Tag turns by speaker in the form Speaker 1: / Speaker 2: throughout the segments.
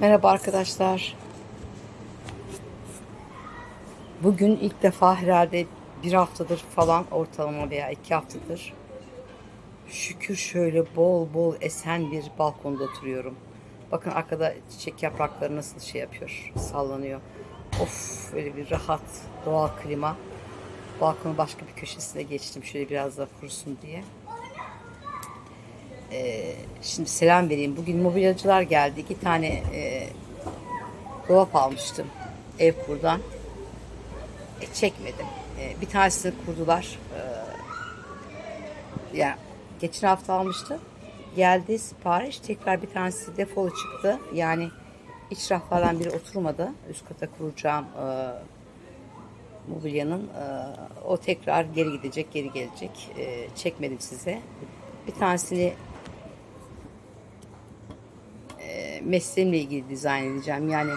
Speaker 1: Merhaba arkadaşlar. Bugün ilk defa herhalde bir haftadır falan ortalama veya iki haftadır şükür şöyle bol bol esen bir balkonda oturuyorum. Bakın arkada çiçek yaprakları nasıl şey yapıyor, sallanıyor. Of böyle bir rahat doğal klima. Balkonun başka bir köşesine geçtim şöyle biraz da kurusun diye. Şimdi selam vereyim. Bugün mobilyacılar geldi. İki tane e, dolap almıştım ev kurdan. E, çekmedim. E, bir tanesini kurdular. E, yani geçen hafta almıştım. Geldi sipariş. Tekrar bir tanesi defolu çıktı. Yani iç raflardan biri oturmadı. Üst kata kuracağım e, mobilyanın. E, o tekrar geri gidecek, geri gelecek. E, çekmedim size. Bir tanesini mesleğimle ilgili dizayn edeceğim. Yani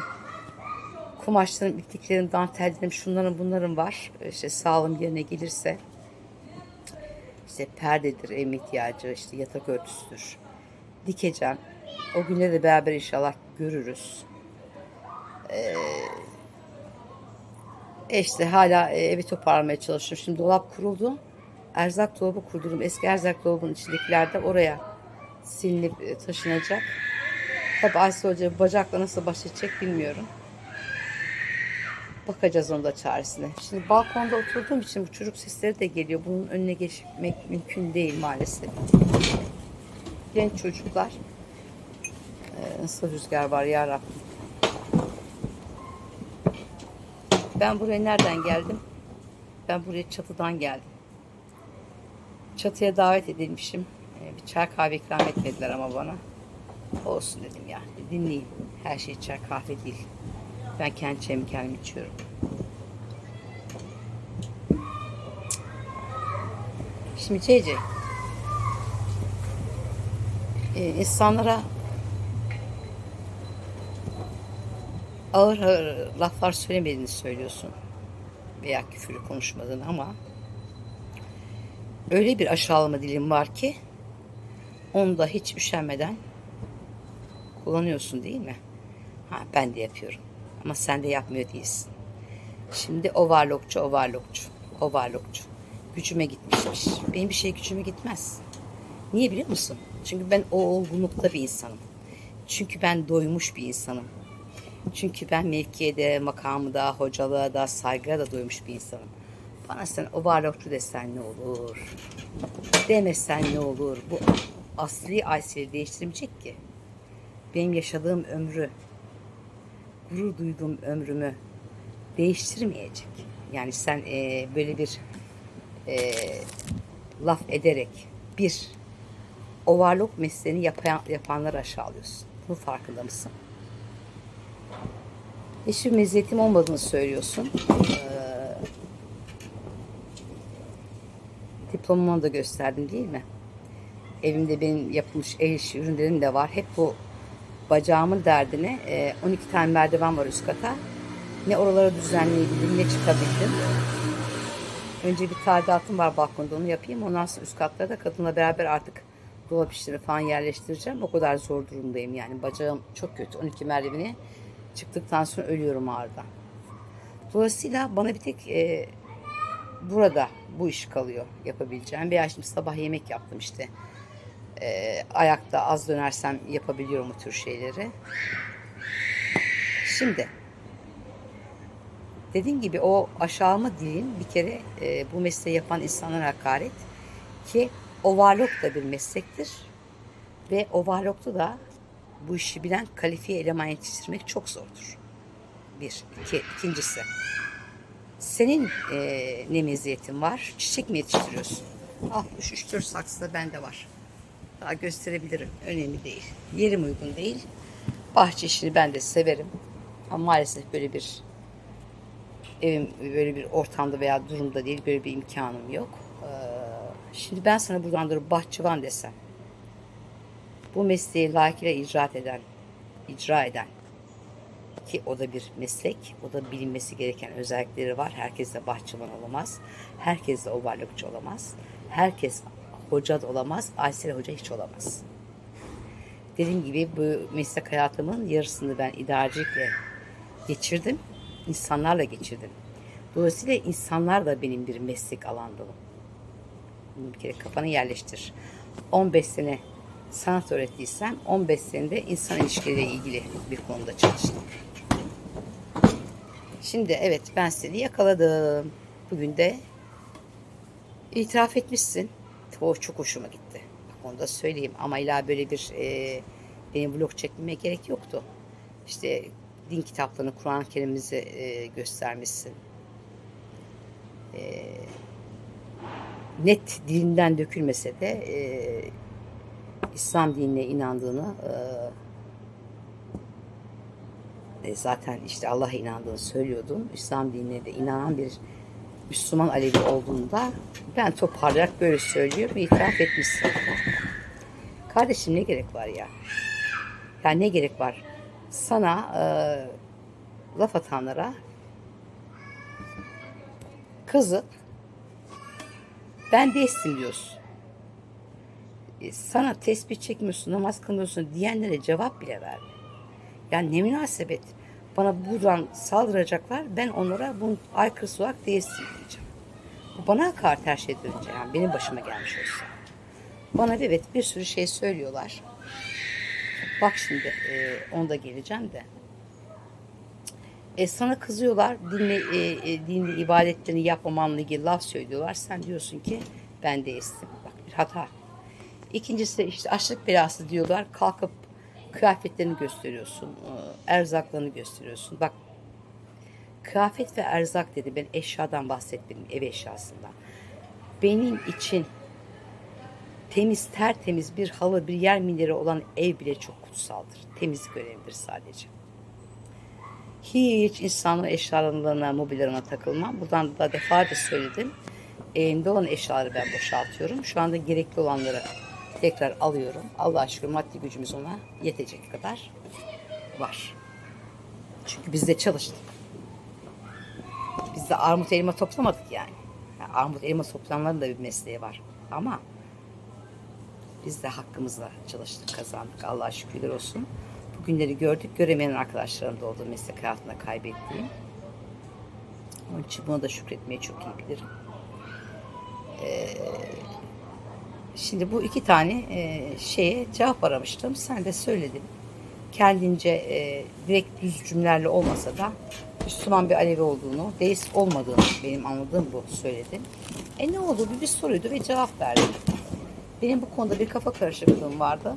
Speaker 1: kumaşların, ipliklerin, dantellerin, şunların bunların var. İşte sağlığım yerine gelirse işte perdedir, ev ihtiyacı, işte yatak örtüsüdür. Dikeceğim. O günleri de beraber inşallah görürüz. Ee, işte hala e, evi toparlamaya çalışıyorum. Şimdi dolap kuruldu. Erzak dolabı kurdurdum. Eski erzak dolabının içindekiler de oraya silinip e, taşınacak. Tabi Ayşe Hoca bacakla nasıl baş edecek bilmiyorum. Bakacağız onda çaresine. Şimdi balkonda oturduğum için bu çocuk sesleri de geliyor. Bunun önüne geçmek mümkün değil maalesef. Genç çocuklar. Ee, nasıl rüzgar var ya. Ben buraya nereden geldim? Ben buraya çatıdan geldim. Çatıya davet edilmişim. Ee, bir çay kahve ikram etmediler ama bana. Olsun dedim ya. Dinleyin. Her şey çay kahve değil. Ben kendi çayımı kendim içiyorum. Şimdi CC ee, insanlara ağır ağır laflar söylemediğini söylüyorsun veya küfürlü konuşmadığını ama öyle bir aşağılama dilim var ki onu da hiç üşenmeden kullanıyorsun değil mi? Ha, ben de yapıyorum. Ama sen de yapmıyor değilsin. Şimdi overlockçu, overlockçu, overlockçu. Gücüme gitmişmiş. Benim bir şey gücüme gitmez. Niye biliyor musun? Çünkü ben o olgunlukta bir insanım. Çünkü ben doymuş bir insanım. Çünkü ben mevkiye de, makamı da, hocalığa da, saygıya da doymuş bir insanım. Bana sen overlockçu desen ne olur? Demesen ne olur? Bu asli Aysel'i değiştirmeyecek ki benim yaşadığım ömrü, gurur duyduğum ömrümü değiştirmeyecek. Yani sen e, böyle bir e, laf ederek bir overlock mesleğini yapan, yapanları aşağılıyorsun. Bunun farkında mısın? Hiçbir meziyetim olmadığını söylüyorsun. Ee, diplomamı da gösterdim değil mi? Evimde benim yapılmış el işi ürünlerim de var. Hep bu bacağımın derdine 12 tane merdiven var üst kata. Ne oraları düzenleyebildim ne çıkabildim. Önce bir tadilatım var balkonda onu yapayım. Ondan sonra üst katlarda da kadınla beraber artık dolap işleri falan yerleştireceğim. O kadar zor durumdayım yani. Bacağım çok kötü. 12 merdiveni çıktıktan sonra ölüyorum ağrıdan. Dolayısıyla bana bir tek e, burada bu iş kalıyor yapabileceğim. Veya şimdi sabah yemek yaptım işte e, ayakta az dönersem yapabiliyorum bu tür şeyleri. Şimdi dediğim gibi o aşağılama dilin bir kere e, bu mesleği yapan insanlara hakaret ki overlock da bir meslektir ve overlock'ta da bu işi bilen kalifiye eleman yetiştirmek çok zordur. Bir. iki, ikincisi. Senin e, ne meziyetin var? Çiçek mi yetiştiriyorsun? Ah, 3-4 saksı da bende var. Daha gösterebilirim. Önemli değil. Yerim uygun değil. Bahçe işini ben de severim. Ama maalesef böyle bir evim böyle bir ortamda veya durumda değil. Böyle bir imkanım yok. Ee, şimdi ben sana buradan durup bahçıvan desem. Bu mesleği layıkıyla icra eden, icra eden ki o da bir meslek, o da bilinmesi gereken özellikleri var. Herkes de bahçıvan olamaz. Herkes de overlockçu olamaz. Herkes hoca da olamaz. Aysel Hoca hiç olamaz. Dediğim gibi bu meslek hayatımın yarısını ben idarecilikle geçirdim. İnsanlarla geçirdim. Dolayısıyla insanlar da benim bir meslek alanım. Bunu bir kere kafana yerleştir. 15 sene sanat öğrettiysem 15 senede insan ilişkileriyle ilgili bir konuda çalıştım. Şimdi evet ben seni yakaladım. Bugün de itiraf etmişsin. O çok hoşuma gitti. Bak onu da söyleyeyim. Ama illa böyle bir e, benim vlog çekmeme gerek yoktu. İşte din kitaplarını, Kur'an-ı Kerim'imizi e, göstermişsin. E, net dilinden dökülmese de e, İslam dinine inandığını e, e, zaten işte Allah'a inandığını söylüyordun. İslam dinine de inanan bir Müslüman Alevi olduğunda ben toparlayarak böyle söylüyorum itiraf etmişsin. Kardeşim ne gerek var ya? Ya ne gerek var? Sana e, laf atanlara kızıp ben değilsin diyorsun. E, sana tesbih çekmiyorsun, namaz kılmıyorsun diyenlere cevap bile verme. Yani ne münasebet. Bana buradan saldıracaklar. Ben onlara bunun aykırısı olarak değilsin diyeceğim. Bu bana hakaret her şeyden önce. Yani benim başıma gelmiş olsa. Bana evet bir sürü şey söylüyorlar. Bak şimdi e, onda geleceğim de. E, sana kızıyorlar, dinle, e, e, dinli ibadetlerini yapmamanla ilgili laf söylüyorlar. Sen diyorsun ki ben değilsin. Bak bir hata. İkincisi işte açlık belası diyorlar. Kalkıp kıyafetlerini gösteriyorsun. e, Erzaklarını gösteriyorsun. Bak kıyafet ve erzak dedi. Ben eşyadan bahsetmedim. Ev eşyasından. Benim için temiz tertemiz bir halı bir yer mineri olan ev bile çok kutsaldır. Temizlik önemlidir sadece. Hiç insanın eşyalarına, mobilyalarına takılmam. Buradan da defalarca söyledim. Elimde olan eşyaları ben boşaltıyorum. Şu anda gerekli olanları tekrar alıyorum. Allah şükür maddi gücümüz ona yetecek kadar var. Çünkü biz de çalıştık. Biz de armut elma toplamadık yani. yani armut elma toplayanların da bir mesleği var. Ama biz de hakkımızla çalıştık, kazandık. Allah'a şükürler olsun. Bu günleri gördük. Göremeyen arkadaşlarım da oldu meslek hayatında kaybettiğim. Onun için buna da şükretmeyi çok iyi bilirim. Ee, şimdi bu iki tane e, şeye cevap aramıştım. Sen de söyledin. Kendince e, direkt düz cümlelerle olmasa da Müslüman bir Alevi olduğunu, deist olmadığını benim anladığım bu söyledin. E ne oldu? Bir, bir soruydu ve cevap verdim. Benim bu konuda bir kafa karışıklığım vardı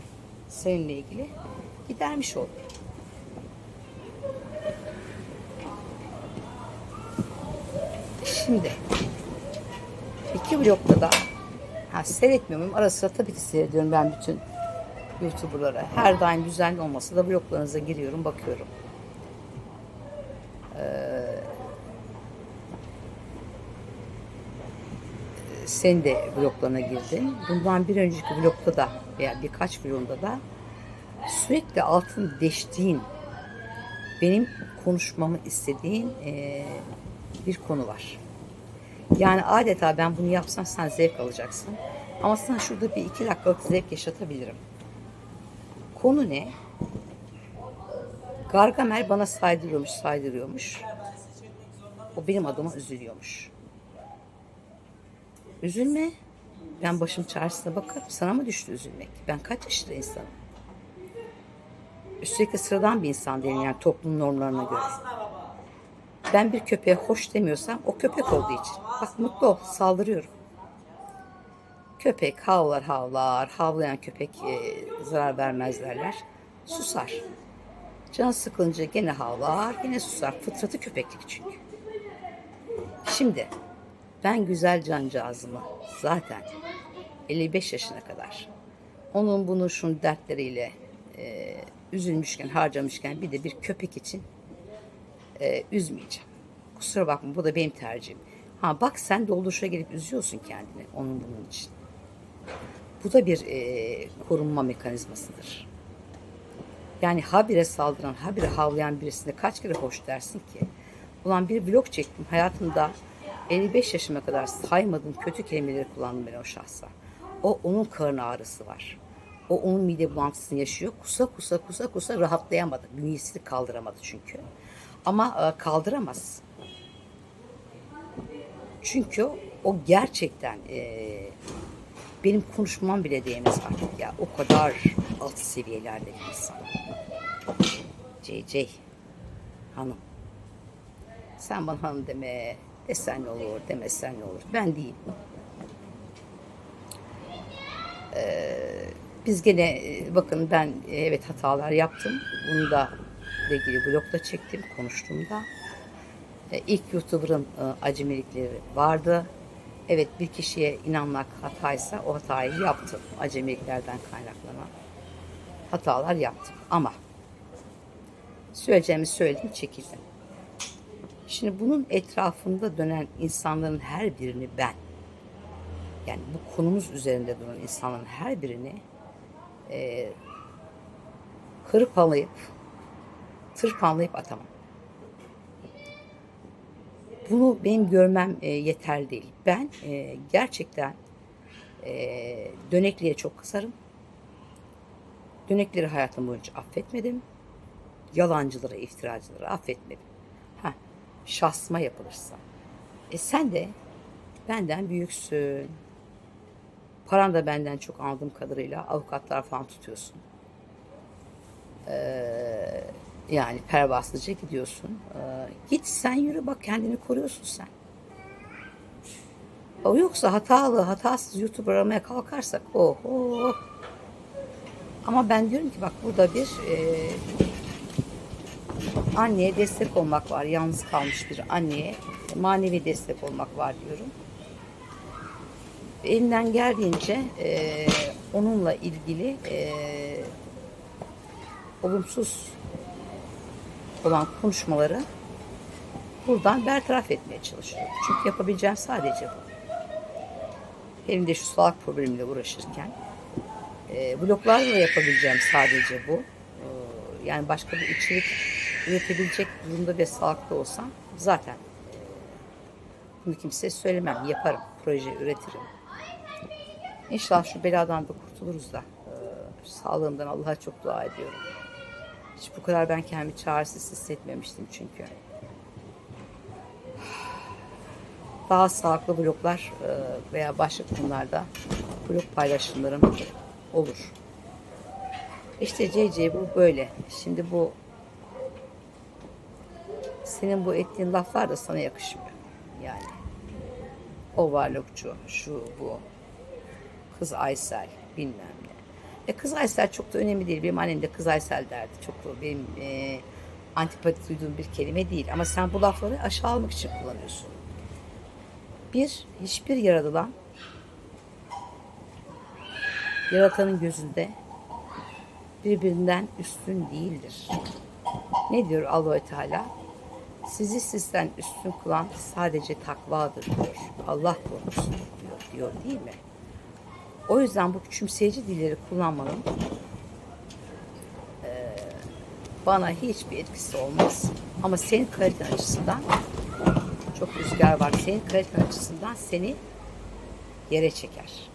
Speaker 1: seninle ilgili. Gidermiş oldum. Şimdi iki blokta da ha, seyretmiyorum. Ara sıra tabii ki seyrediyorum ben bütün YouTuber'lara. Her daim düzenli olmasa da bloklarınıza giriyorum, bakıyorum. sen de bloklarına girdin. Bundan bir önceki blokta da veya birkaç vlogunda da sürekli altın deştiğin benim konuşmamı istediğin eee, bir konu var. Yani adeta ben bunu yapsam sen zevk alacaksın. Ama sana şurada bir iki dakikalık zevk yaşatabilirim. Konu ne? Gargamel bana saydırıyormuş, saydırıyormuş. O benim adıma üzülüyormuş. Üzülme. Ben başım çaresine bakarım. Sana mı düştü üzülmek? Ben kaç yaşında insanım? Üstelik de sıradan bir insan değilim yani toplum normlarına göre. Ben bir köpeğe hoş demiyorsam o köpek olduğu için. Bak mutlu ol, saldırıyorum. Köpek havlar havlar, havlayan köpek e, zarar vermez derler. Susar. Can sıkılınca gene havlar, gene susar. Fıtratı köpeklik çünkü. Şimdi ben güzel cancağızımı zaten 55 yaşına kadar onun bunu şunun dertleriyle e, üzülmüşken, harcamışken bir de bir köpek için e, üzmeyeceğim. Kusura bakma bu da benim tercihim. Ha bak sen dolduruşa gelip üzüyorsun kendini onun bunun için. Bu da bir e, korunma mekanizmasıdır. Yani habire saldıran, habire havlayan birisine kaç kere hoş dersin ki? Ulan bir vlog çektim hayatımda 55 yaşıma kadar saymadığım kötü kelimeleri kullandım ben o şahsa. O onun karın ağrısı var. O onun mide bulantısını yaşıyor. Kusa kusa kusa kusa rahatlayamadı. Bünyesini kaldıramadı çünkü. Ama e, kaldıramaz. Çünkü o gerçekten e, benim konuşmam bile değmez artık ya. O kadar alt seviyelerde insan. CC hanım. Sen bana hanım deme. Desen ne olur, demesen ne olur. Ben değil. Biz gene e, bakın ben e, evet hatalar yaptım. Bunu da ilgili blogda çektim, konuştum da. E, İlk YouTuber'ın e, acemilikleri vardı. Evet bir kişiye inanmak hataysa o hatayı yaptım. Acemiliklerden kaynaklanan hatalar yaptım. Ama söyleyeceğimi söyledim, çekildim. Şimdi bunun etrafında dönen insanların her birini ben, yani bu konumuz üzerinde duran insanların her birini e, hırpalayıp, tırpanlayıp atamam. Bunu benim görmem e, yeterli değil. Ben e, gerçekten e, dönekliğe çok kızarım. Dönekleri hayatım boyunca affetmedim. Yalancıları, iftiracıları affetmedim. Ha, şahsıma yapılırsa. E sen de benden büyüksün. Paran da benden çok aldığım kadarıyla avukatlar falan tutuyorsun. Ee, yani pervasızca gidiyorsun. Ee, git sen yürü bak kendini koruyorsun sen. O yoksa hatalı, hatasız YouTube aramaya kalkarsak oho. Ama ben diyorum ki bak burada bir e, anneye destek olmak var. Yalnız kalmış bir anneye manevi destek olmak var diyorum. Elimden geldiğince e, onunla ilgili e, olumsuz olan konuşmaları buradan bertaraf etmeye çalışıyorum. Çünkü yapabileceğim sadece bu. Benim de şu sağlık problemiyle uğraşırken e, bloklarla yapabileceğim sadece bu. E, yani başka bir içerik üretebilecek durumda ve sağlıklı olsam zaten e, bunu kimseye söylemem. Yaparım. Proje üretirim. İnşallah şu beladan da kurtuluruz da. E, sağlığımdan Allah'a çok dua ediyorum. Hiç bu kadar ben kendimi çaresiz hissetmemiştim çünkü. Daha sağlıklı bloklar e, veya başka konularda blok paylaşımlarım olur. İşte CC bu böyle. Şimdi bu senin bu ettiğin laflar da sana yakışmıyor. Yani o varlıkçu, şu bu, kız Aysel bilmem. E kız Aysel çok da önemli değil. Benim annem de kız Aysel derdi. Çok da benim e, antipati duyduğum bir kelime değil. Ama sen bu lafları aşağılamak için kullanıyorsun. Bir, hiçbir yaratılan yaratanın gözünde birbirinden üstün değildir. Ne diyor allah Teala? Sizi sizden üstün kılan sadece takvadır diyor. Allah korkusudur diyor, diyor değil mi? O yüzden bu küçümseyici dilleri kullanmanın e, bana hiçbir etkisi olmaz. Ama senin kaliten açısından çok rüzgar var. Senin kaliten açısından seni yere çeker.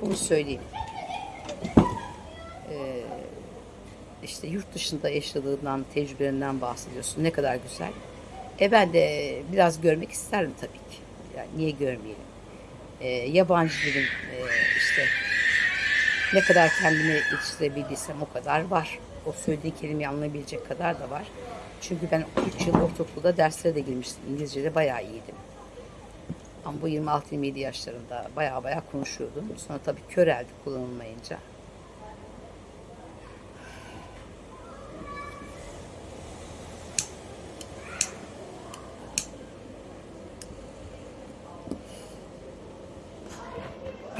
Speaker 1: Bunu söyleyeyim. Ee, işte yurt dışında yaşadığından, tecrübelerinden bahsediyorsun. Ne kadar güzel. E ben de biraz görmek isterdim tabii ki. Yani niye görmeyelim? Ee, yabancı dilin e, işte ne kadar kendimi yetiştirebildiysem o kadar var. O söylediği kelimeyi anlayabilecek kadar da var. Çünkü ben 3 yıl ortaokulda derslere de girmiştim. İngilizce'de bayağı iyiydim. Ama bu 26-27 yaşlarında bayağı bayağı konuşuyordum. Sonra tabii köreldi kullanılmayınca.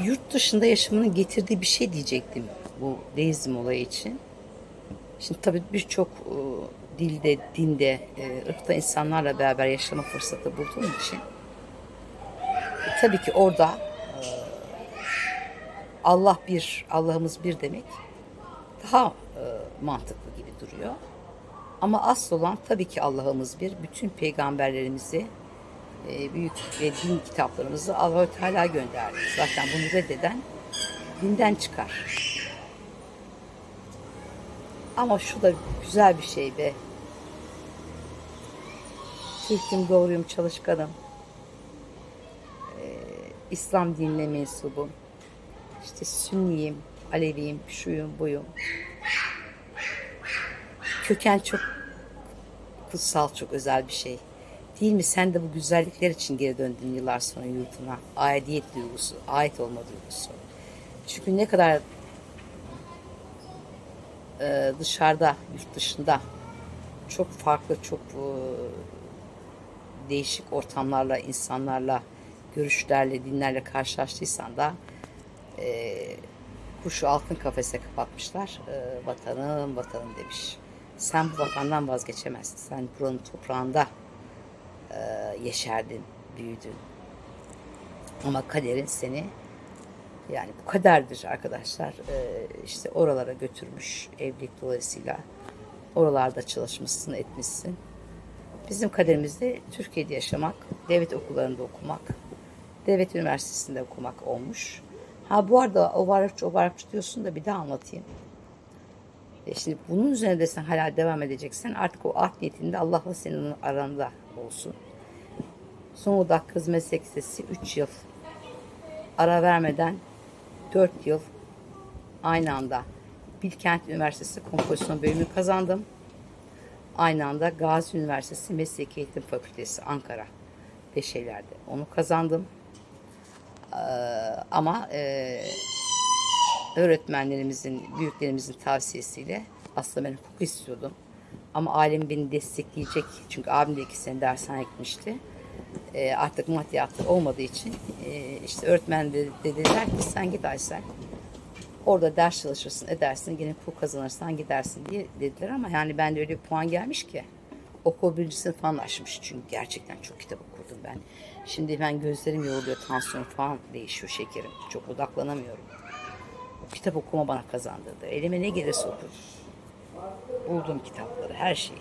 Speaker 1: Yurt dışında yaşamının getirdiği bir şey diyecektim bu deizm olayı için. Şimdi tabii birçok e, dilde, dinde, e, ırkta insanlarla beraber yaşama fırsatı bulduğum için e, tabii ki orada e, Allah bir, Allah'ımız bir demek daha e, mantıklı gibi duruyor. Ama asıl olan tabii ki Allah'ımız bir. Bütün peygamberlerimizi, e, büyük ve din kitaplarımızı Allah-u Teala gönderdi. Zaten bunu reddeden dinden çıkar. Ama şu da güzel bir şey be. Türk'üm, doğruyum, çalışkanım. Ee, İslam dinine mensubum. İşte Sünniyim, Aleviyim, şuyum, buyum. Köken çok kutsal, çok özel bir şey. Değil mi? Sen de bu güzellikler için geri döndün yıllar sonra yurtuna. Aidiyet duygusu, ait olma duygusu. Çünkü ne kadar e, dışarıda, yurt dışında çok farklı, çok e, değişik ortamlarla, insanlarla, görüşlerle, dinlerle karşılaştıysan da e, kuşu altın kafese kapatmışlar. E, vatanım, vatanım demiş. Sen bu vatandan vazgeçemezsin. Sen buranın toprağında e, yeşerdin, büyüdün. Ama kaderin seni yani bu kaderdir arkadaşlar. E, işte oralara götürmüş evlilik dolayısıyla. Oralarda çalışmışsın, etmişsin. Bizim kaderimizde Türkiye'de yaşamak, devlet okullarında okumak, devlet üniversitesinde okumak olmuş. Ha bu arada o varlıkçı o varlıkçı diyorsun da bir daha anlatayım. E şimdi bunun üzerine de sen hala devam edeceksen artık o art niyetinde Allah'la senin aranda olsun. Zonguldak Kız Meslek Lisesi 3 yıl ara vermeden 4 yıl aynı anda Bilkent Üniversitesi Kompozisyon bölümü kazandım. Aynı anda Gazi Üniversitesi Mesleki Eğitim Fakültesi Ankara Beşevler'de onu kazandım. Ee, ama e, öğretmenlerimizin, büyüklerimizin tavsiyesiyle aslında ben hukuk istiyordum. Ama ailem beni destekleyecek. Çünkü abim de iki sene dershane gitmişti. Ee, artık maddiyatı olmadığı için e, işte öğretmen de, de dediler ki sen git Aysel. Orada ders çalışırsın, edersin, yine hukuk kazanırsan gidersin diye dediler ama yani bende öyle bir puan gelmiş ki okul birinci sınıf açmış. Çünkü gerçekten çok kitap okudum ben. Şimdi ben gözlerim yoruluyor, tansiyon falan değişiyor şekerim. Çok odaklanamıyorum. O kitap okuma bana kazandırdı. Elime ne gelirse okudum. Buldum kitapları, her şeyi.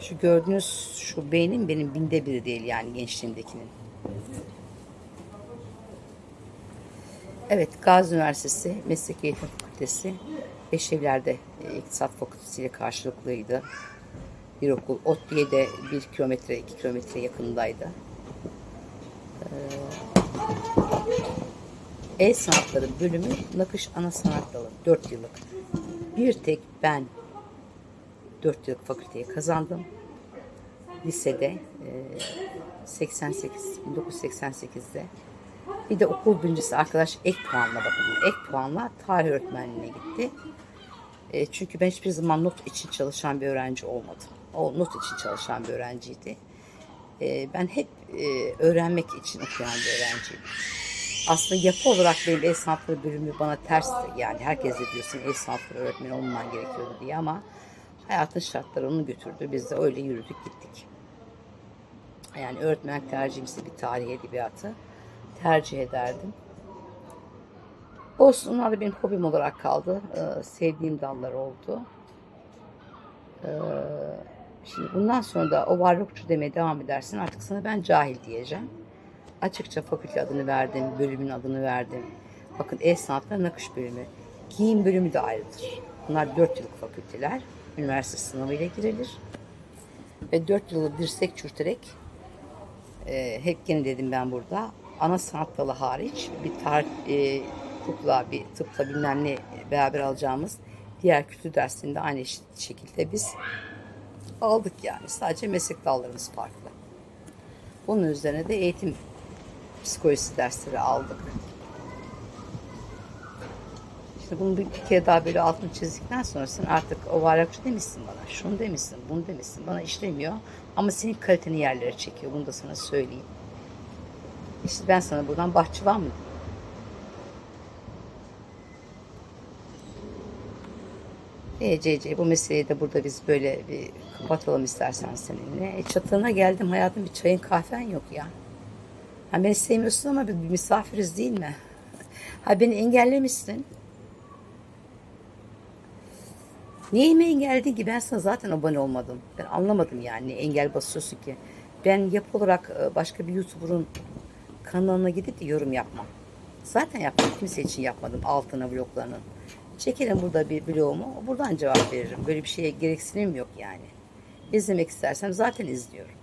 Speaker 1: Şu gördüğünüz şu beynim benim binde biri değil yani gençliğimdekinin. Evet, Gazi Üniversitesi Meslek Eğitim Fakültesi Beşevler'de e, İktisat Fakültesi ile karşılıklıydı. Bir okul. ODTÜ'ye bir kilometre, iki kilometre yakındaydı. Ee, El Sanatları bölümü nakış ana sanat dalı. 4 yıllık. Bir tek ben 4 yıllık fakülteyi kazandım. Lisede e, 88, 1988'de bir de okul birincisi arkadaş ek puanla bakın. Ek puanla tarih öğretmenliğine gitti. E, çünkü ben hiçbir zaman not için çalışan bir öğrenci olmadım. O not için çalışan bir öğrenciydi. E, ben hep e, öğrenmek için okuyan bir öğrenciydim. Aslında yapı olarak benim el sanatları bölümü bana tersti. Yani herkes de diyorsun el sanatları öğretmeni olman gerekiyordu diye ama hayatın şartları onu götürdü. Biz de öyle yürüdük gittik. Yani öğretmen tercihimsi bir tarih edebiyatı tercih ederdim. Olsun onlar da benim hobim olarak kaldı. Ee, sevdiğim dallar oldu. Ee, şimdi bundan sonra da o varlıkçı demeye devam edersin. Artık sana ben cahil diyeceğim. Açıkça fakülte adını verdim, bölümün adını verdim. Bakın el sanatları nakış bölümü. Giyim bölümü de ayrıdır. Bunlar 4 yıllık fakülteler. Üniversite sınavıyla girilir. Ve 4 yılı dirsek çürüterek e, hep gene dedim ben burada ana sanat dalı hariç bir tar e, hukukla bir tıpla bilmem ne beraber alacağımız diğer kültür dersinde aynı şekilde biz aldık yani. Sadece meslek dallarımız farklı. Bunun üzerine de eğitim psikolojisi dersleri aldık. İşte bunu bir, bir kere daha böyle altını çizdikten sonra sen artık o varlıkçı demişsin bana. Şunu demişsin, bunu demişsin. Bana işlemiyor. Ama senin kaliteni yerlere çekiyor. Bunu da sana söyleyeyim. İşte ben sana buradan bahçıvan mı? E CC bu meseleyi de burada biz böyle bir kapatalım istersen seninle. E, çatına geldim hayatım bir çayın kahven yok ya. Ha beni sevmiyorsun ama bir, misafiriz değil mi? Ha beni engellemişsin. Niye mi engelledin ki? Ben sana zaten abone olmadım. Ben anlamadım yani. Engel basıyorsun ki. Ben yapı olarak başka bir YouTuber'ın kanalına gidip de yorum yapmam. Zaten yapmam. Kimse için yapmadım altına bloklarının. Çekelim burada bir bloğumu. Buradan cevap veririm. Böyle bir şeye gereksinim yok yani. İzlemek istersem zaten izliyorum.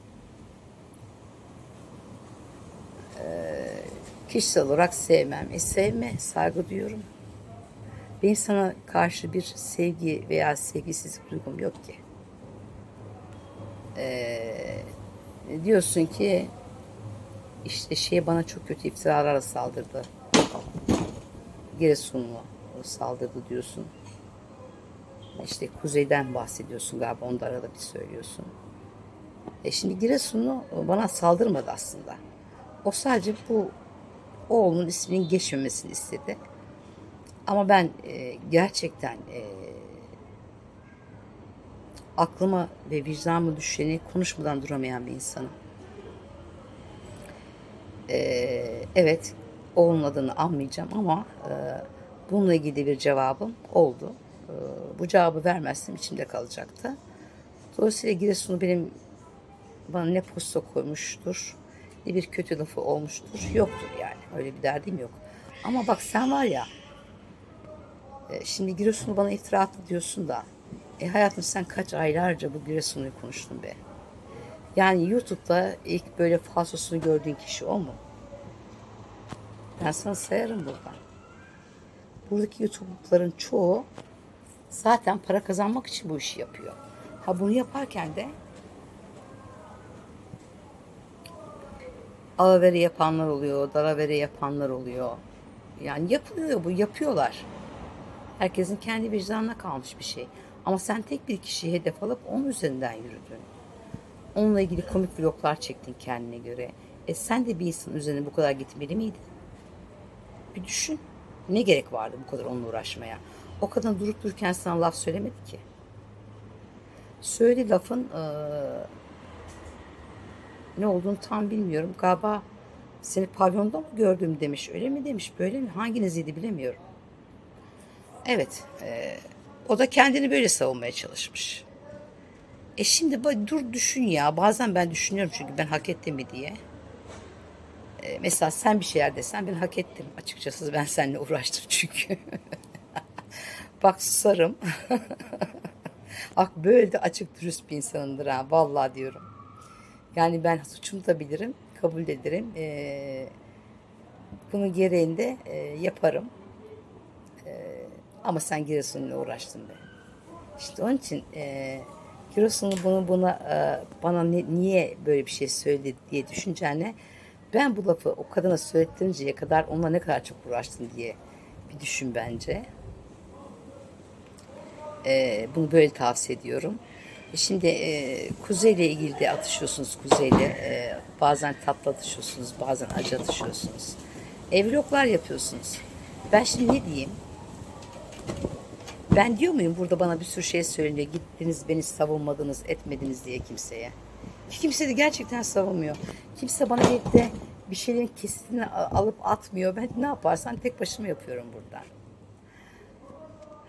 Speaker 1: Kişisel olarak sevmem. E sevme, saygı duyuyorum. Benim sana karşı bir sevgi veya sevgisizlik duygum yok ki. Ee, diyorsun ki işte şey bana çok kötü iftiralarla saldırdı. Giresunlu saldırdı diyorsun. İşte kuzeyden bahsediyorsun galiba onu da arada bir söylüyorsun. E şimdi Giresunlu bana saldırmadı aslında. O sadece bu oğlunun isminin geçmemesini istedi. Ama ben e, gerçekten e, aklıma ve vicdanıma düşeni konuşmadan duramayan bir insanım. E, evet, oğlun adını anmayacağım ama e, bununla ilgili bir cevabım oldu. E, bu cevabı vermezsem içimde kalacaktı. Dolayısıyla Giresun'u benim bana ne posta koymuştur, bir kötü lafı olmuştur. Yoktur yani. Öyle bir derdim yok. Ama bak sen var ya, e, şimdi Giresun'u bana iftira attı diyorsun da, e hayatım sen kaç aylarca bu Giresun'u konuştun be. Yani YouTube'da ilk böyle falsosunu gördüğün kişi o mu? Ben sana sayarım buradan. Buradaki YouTube'ların çoğu zaten para kazanmak için bu işi yapıyor. Ha bunu yaparken de alavere yapanlar oluyor, dalavere yapanlar oluyor. Yani yapılıyor bu, yapıyorlar. Herkesin kendi vicdanına kalmış bir şey. Ama sen tek bir kişiyi hedef alıp onun üzerinden yürüdün. Onunla ilgili komik vloglar çektin kendine göre. E sen de bir insan üzerine bu kadar gitmeli miydin? Bir düşün. Ne gerek vardı bu kadar onunla uğraşmaya? O kadın durup dururken sana laf söylemedi ki. Söyledi lafın eee, ne olduğunu tam bilmiyorum. Galiba seni pavyonda mı gördüm demiş. Öyle mi demiş, böyle mi? Hanginiziydi bilemiyorum. Evet, eee, o da kendini böyle savunmaya çalışmış. E şimdi dur düşün ya. Bazen ben düşünüyorum çünkü ben hak ettim mi diye. E, mesela sen bir şeyler desen ben hak ettim. Açıkçası ben seninle uğraştım çünkü. Bak susarım. Bak böyle de açık dürüst bir insanımdır ha. Vallahi diyorum. Yani ben suçumu da bilirim. Kabul ederim. E, bunun gereğinde e, yaparım. E, ama sen Giresun'la uğraştın be. İşte onun için e, Giresun'u bunu buna e, bana ne- niye böyle bir şey söyledi diye düşüneceğine ben bu lafı o kadına söylettirinceye kadar onunla ne kadar çok uğraştım diye bir düşün bence. E, bunu böyle tavsiye ediyorum. Şimdi e, kuzeyle ilgili de atışıyorsunuz kuzeyle. E, bazen tatlı atışıyorsunuz, bazen acı atışıyorsunuz. Evloklar yapıyorsunuz. Ben şimdi ne diyeyim? Ben diyor muyum burada bana bir sürü şey söyleniyor. Gittiniz beni savunmadınız, etmediniz diye kimseye. Ki kimse de gerçekten savunmuyor. Kimse bana gelip de bir şeylerin kesitini alıp atmıyor. Ben ne yaparsam tek başıma yapıyorum buradan.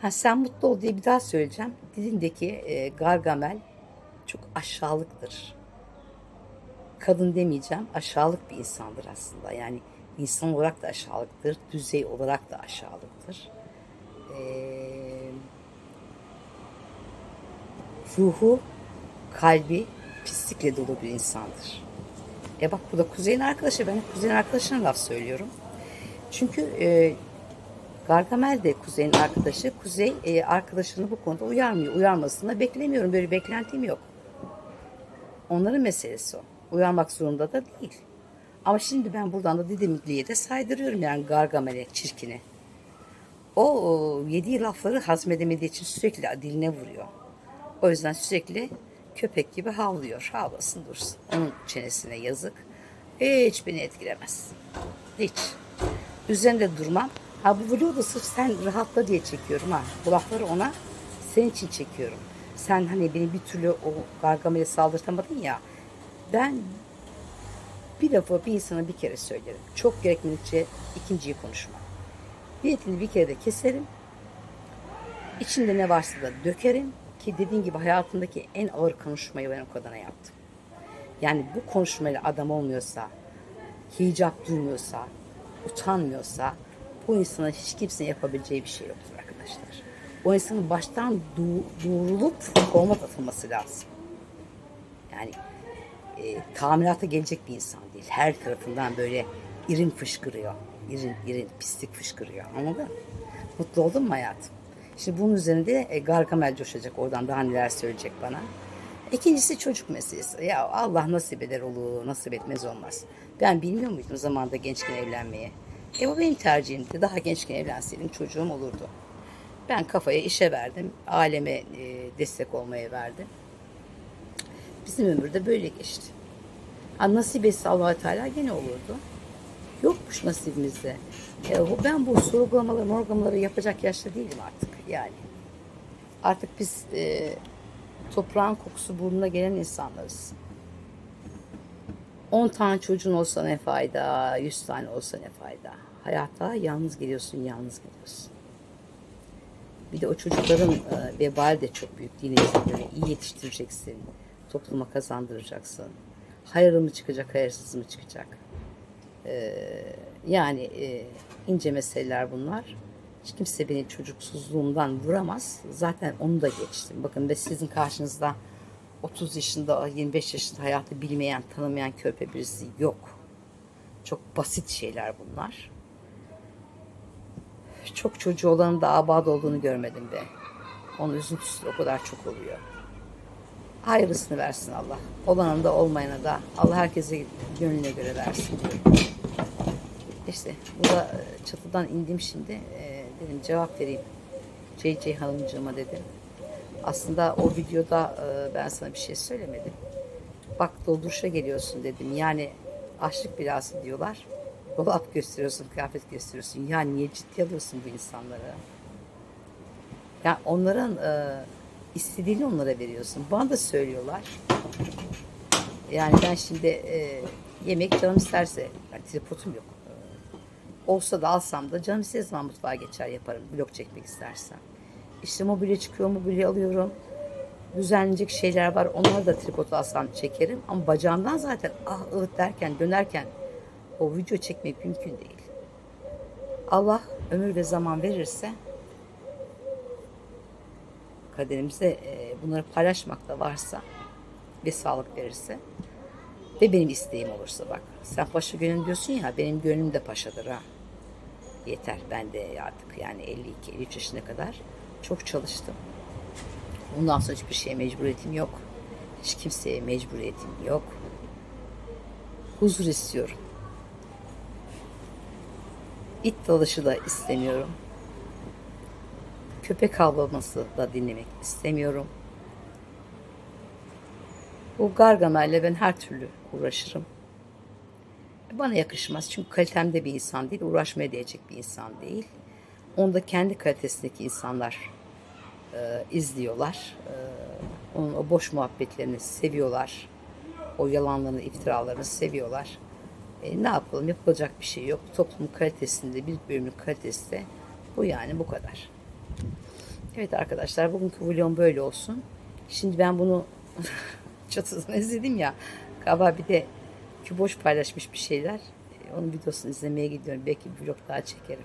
Speaker 1: Ha, sen mutlu ol diye bir daha söyleyeceğim. Dilindeki e, Gargamel çok aşağılıktır. Kadın demeyeceğim, aşağılık bir insandır aslında. Yani insan olarak da aşağılıktır, düzey olarak da aşağılıktır. Ee, ruhu, kalbi pislikle dolu bir insandır. E bak bu da Kuzey'in arkadaşı. Ben Kuzey'in arkadaşına laf söylüyorum. Çünkü e, Gargamel de Kuzey'in arkadaşı. Kuzey e, arkadaşını bu konuda uyarmıyor. Uyarmasını beklemiyorum. Böyle beklentim yok. Onların meselesi o. Uyarmak zorunda da değil. Ama şimdi ben buradan da Didimli'ye de saydırıyorum yani Gargamel'e, çirkine. O, o yediği lafları hazmedemediği için sürekli diline vuruyor. O yüzden sürekli köpek gibi havlıyor. Havlasın dursun. Onun çenesine yazık. Hiç beni etkilemez. Hiç. Üzerinde durmam. Ha bu vlogu da sırf sen rahatla diye çekiyorum ha. Bu lafları ona senin için çekiyorum. Sen hani beni bir türlü o Gargamel'e saldırtamadın ya. Ben bir lafı bir insana bir kere söylerim. Çok gerekmedikçe ikinciyi konuşmam. Niyetini bir kere de keserim. İçinde ne varsa da dökerim. Ki dediğin gibi hayatımdaki en ağır konuşmayı ben o kadına yaptım. Yani bu konuşmayla adam olmuyorsa hicap duymuyorsa, utanmıyorsa bu insana hiç kimsenin yapabileceği bir şey yoktur arkadaşlar. O insanın baştan doğrulup kovmat atılması lazım. Yani e, tamirata gelecek bir insan değil. Her tarafından böyle irin fışkırıyor. İrin, irin, pislik fışkırıyor. Anladın mı? Mutlu oldun mu hayatım? Şimdi bunun üzerinde e, Gargamel coşacak oradan daha neler söyleyecek bana. İkincisi çocuk meselesi. Ya Allah nasip eder olur, nasip etmez olmaz. Ben bilmiyor muydum zamanda gençken evlenmeyi? E bu benim tercihimdi. Daha gençken evlenseydim çocuğum olurdu. Ben kafaya işe verdim. Aleme e, destek olmaya verdim. Bizim ömürde böyle geçti. Ha, nasip etse allah Teala gene olurdu. Yokmuş nasibimizde. E, ben bu sorgulamaları, morgulamaları yapacak yaşta değilim artık yani. Artık biz e, toprağın kokusu burnuna gelen insanlarız. 10 tane çocuğun olsa ne fayda, 100 tane olsa ne fayda. Hayata yalnız geliyorsun, yalnız geliyorsun. Bir de o çocukların e, vebali de çok büyük dinimize göre. iyi yetiştireceksin. Topluma kazandıracaksın. Hayırlı mı çıkacak, hayırsız mı çıkacak? E, yani e, ince meseleler bunlar. Hiç kimse beni çocuksuzluğumdan vuramaz. Zaten onu da geçtim. Bakın ben sizin karşınızda 30 yaşında, 25 yaşında hayatı bilmeyen, tanımayan körpe birisi yok. Çok basit şeyler bunlar. Çok çocuğu olanın da abad olduğunu görmedim be. Onun üzüntüsü o kadar çok oluyor. Hayırlısını versin Allah. Olanın da olmayana da Allah herkese gönlüne göre versin. İşte burada e, çatıdan indim şimdi. E, dedim cevap vereyim. CC Hanımcığıma dedim. Aslında o videoda e, ben sana bir şey söylemedim. Bak dolduruşa geliyorsun dedim. Yani açlık bilası diyorlar. Dolap gösteriyorsun, kıyafet gösteriyorsun. Ya niye ciddi alıyorsun bu insanları? Ya onların e, istediğini onlara veriyorsun. Bana da söylüyorlar. Yani ben şimdi e, yemek canım isterse, yani tripodum yok. Olsa da alsam da canım istediği zaman mutfağa geçer yaparım. Blok çekmek istersem. İşte mobilya çıkıyor, mobilya alıyorum. Düzenlenecek şeyler var. Onları da tripod alsam çekerim. Ama bacağımdan zaten ah ıh derken dönerken o video çekmek mümkün değil. Allah ömür ve zaman verirse kaderimizde e, bunları paylaşmak da varsa ve sağlık verirse ve benim isteğim olursa bak sen paşa gönül diyorsun ya benim gönlüm de paşadır ha. Yeter ben de artık yani 52-53 yaşına kadar çok çalıştım. Bundan sonra hiçbir şeye mecburiyetim yok. Hiç kimseye mecburiyetim yok. Huzur istiyorum. İt dalışı da istemiyorum. Köpek havlaması da dinlemek istemiyorum. Bu Gargamel'le ben her türlü uğraşırım. Bana yakışmaz çünkü kalitemde bir insan değil, uğraşmaya değecek bir insan değil. Onu da kendi kalitesindeki insanlar e, izliyorlar. E, onun o boş muhabbetlerini seviyorlar. O yalanlarını, iftiralarını seviyorlar. E, ne yapalım? Yapılacak bir şey yok. Toplumun kalitesinde, bir bölümün kalitesi de bu yani bu kadar. Evet arkadaşlar bugünkü vlogum böyle olsun. Şimdi ben bunu çatıdan izledim ya. Galiba bir de Küboş paylaşmış bir şeyler. E, Onun videosunu izlemeye gidiyorum. Belki bir vlog daha çekerim.